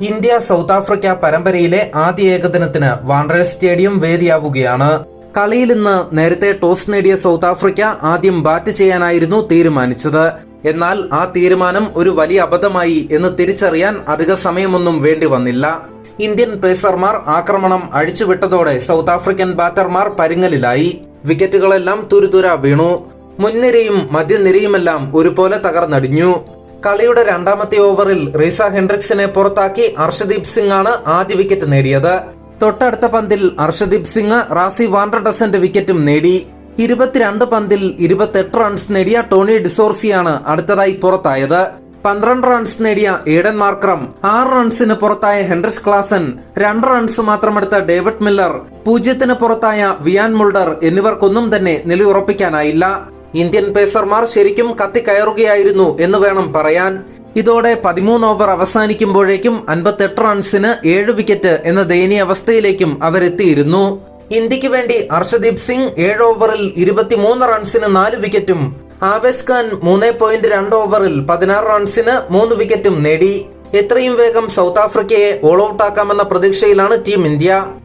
India south Africa പരമ്പരയിലെ ആദ്യ ഏകദിനത്തിന് വാൻഡ്രേഴ്സ് stadium വേദിയാവുകയാണ്. കളിയിൽ ഇന്ന് നേരത്തെ ടോസ് നേടിയ സൗത്ത് ആഫ്രിക്ക ആദ്യം ബാറ്റ് ചെയ്യാനായിരുന്നു തീരുമാനിച്ചത്. എന്നാൽ ആ തീരുമാനം ഒരു വലിയ അബദ്ധമായി എന്ന് തിരിച്ചറിയാൻ അധിക സമയമൊന്നും വേണ്ടി വന്നില്ല. ഇന്ത്യൻ പേസർമാർ ആക്രമണം അഴിച്ചുവിട്ടതോടെ സൗത്ത് ആഫ്രിക്കൻ ബാറ്റർമാർ പരിങ്ങലിലായി. വിക്കറ്റുകളെല്ലാം തുരുതുര വീണു. മുൻനിരയും മധ്യനിരയുമെല്ലാം ഒരുപോലെ തകർന്നടിഞ്ഞു. കളിയുടെ രണ്ടാമത്തെ ഓവറിൽ റീസ ഹെൻഡ്രിക്സിനെ പുറത്താക്കി അർഷദീപ് സിംഗ് ആണ് ആദ്യ വിക്കറ്റ് നേടിയത്. തൊട്ടടുത്ത പന്തിൽ അർഷദീപ് സിംഗ് റാസി വാൻഡർഡസന്റെ വിക്കറ്റും നേടി. ഇരുപത്തിരണ്ട് പന്തിൽ ഇരുപത്തെട്ട് റൺസ് നേടിയ ടോണി ഡിസോർസിയാണ് അടുത്തതായി പുറത്തായത്. പന്ത്രണ്ട് റൺസ് നേടിയ ഏഡൻ മാർക്രം ആറ് റൺസിന് പുറത്തായ ഹെൻറിസ് ക്ലാസൻ രണ്ട് റൺസ് മാത്രമെടുത്ത ഡേവിഡ് മില്ലർ പൂജ്യത്തിന് പുറത്തായ വിയാൻ മുൾഡർ എന്നിവർക്കൊന്നും തന്നെ നിലയുറപ്പിക്കാനായില്ല. ഇന്ത്യൻ പേസർമാർ ശരിക്കും കത്തിക്കയറുകയായിരുന്നു എന്ന് വേണം പറയാൻ. ഇതോടെ പതിമൂന്ന് ഓവർ അവസാനിക്കുമ്പോഴേക്കും അൻപത്തെട്ട് റൺസിന് ഏഴ് വിക്കറ്റ് എന്ന ദയനീയ അവസ്ഥയിലേക്കും അവരെത്തിയിരുന്നു. ഇന്ത്യയ്ക്ക് വേണ്ടി അർഷദീപ് സിംഗ് ഏഴ് ഓവറിൽ ഇരുപത്തിമൂന്ന് റൺസിന് നാല് വിക്കറ്റും ആവേശ് ഖാൻ മൂന്ന് പോയിന്റ് രണ്ട് ഓവറിൽ പതിനാറ് റൺസിന് മൂന്ന് വിക്കറ്റും നേടി. എത്രയും വേഗം സൗത്ത് ആഫ്രിക്കയെ ഓൾ ഔട്ടാക്കാമെന്ന പ്രതീക്ഷയിലാണ് ടീം ഇന്ത്യ.